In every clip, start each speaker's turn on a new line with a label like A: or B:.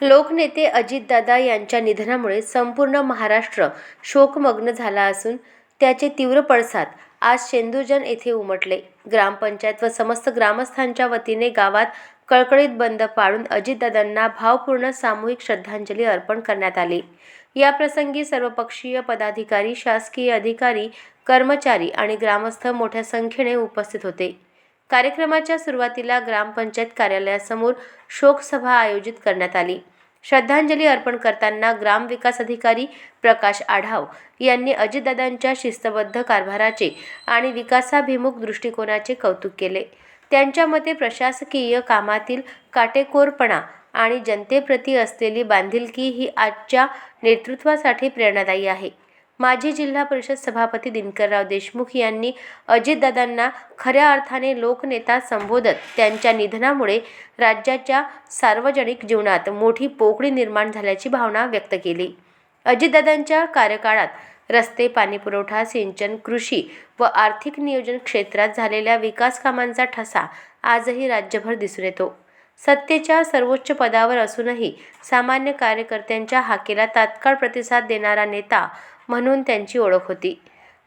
A: लोकनेते अजितदादा यांच्या निधनामुळे संपूर्ण महाराष्ट्र शोकमग्न झाला असून त्याचे तीव्र पडसाद आज शेंदुरजन येथे उमटले. ग्रामपंचायत व समस्त ग्रामस्थांच्या वतीने गावात कळकळीत बंद पाडून अजितदादांना भावपूर्ण सामूहिक श्रद्धांजली अर्पण करण्यात आली. या प्रसंगी सर्वपक्षीय पदाधिकारी शासकीय अधिकारी कर्मचारी आणि ग्रामस्थ मोठ्या संख्येने उपस्थित होते. कार्यक्रमाच्या सुरुवातीला ग्रामपंचायत कार्यालयासमोर शोकसभा आयोजित करण्यात आली. श्रद्धांजली अर्पण करताना ग्रामविकास अधिकारी प्रकाश आढाव यांनी अजितदादांच्या शिस्तबद्ध कारभाराचे आणि विकासाभिमुख दृष्टिकोनाचे कौतुक केले. त्यांच्या मते प्रशासकीय कामातील काटेकोरपणा आणि जनतेप्रती असलेली बांधिलकी ही आजच्या नेतृत्वासाठी प्रेरणादायी आहे. माजी जिल्हा परिषद सभापती दिनकरराव देशमुख यांनी अजितदादांना खऱ्या अर्थाने लोकनेता संबोधत त्यांच्या निधनामुळे राज्याच्या सार्वजनिक जीवनात मोठी पोकळी निर्माण झाल्याची भावना व्यक्त केली. अजितदादांच्या कार्यकाळात रस्ते पाणीपुरवठा सिंचन कृषी व आर्थिक नियोजन क्षेत्रात झालेल्या विकास कामांचा ठसा आजही राज्यभर दिसून येतो. सत्तेच्या सर्वोच्च पदावर असूनही सामान्य कार्यकर्त्यांच्या हाकेला तात्काळ प्रतिसाद देणारा नेता म्हणून त्यांची ओळख होती.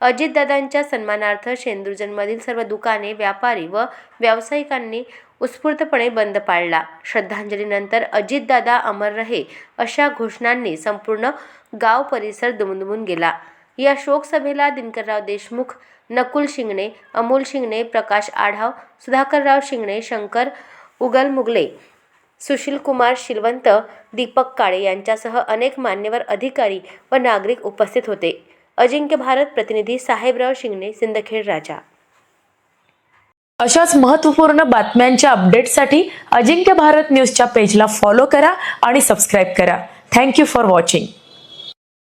A: अजितदादांच्या सन्मानार्थ शेंदुर्जनमधील सर्व दुकाने व्यापारी व व्यावसायिकांनी उत्स्फूर्तपणे बंद पाळला. श्रद्धांजलीनंतर अजितदादा अमर रहे अशा घोषणांनी संपूर्ण गाव परिसर दुमदुमून गेला. या शोकसभेला दिनकरराव देशमुख नकुल शिंगणे अमोल शिंगणे प्रकाश आढाव सुधाकरराव शिंगणे शंकर उगल मुगले सुशीलकुमार शिलवंत दीपक काळे यांच्यासह अनेक मान्यवर अधिकारी व नागरिक उपस्थित होते. अजिंक्य भारत प्रतिनिधी साहेबराव शिंगणे सिंदखेड राजा.
B: अशाच महत्त्वपूर्ण बातम्यांच्या अपडेटसाठी अजिंक्य भारत न्यूजच्या पेजला फॉलो करा आणि सबस्क्राईब करा. Thank you for watching.